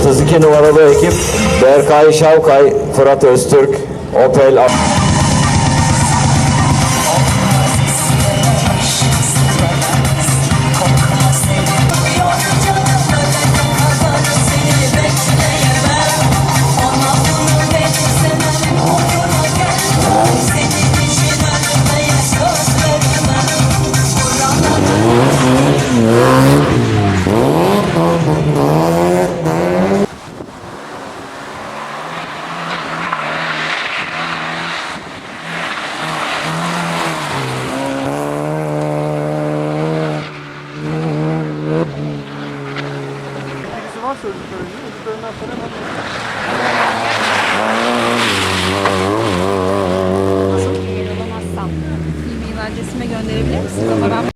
32 numaralı ekip. Berkay Şavkay, Fırat Öztürk, Opel varsa öldüklerinde öldüklerinden sonra hemen Nasıl geliyor olamazsam. E-mail adresime gönderebilir misiniz?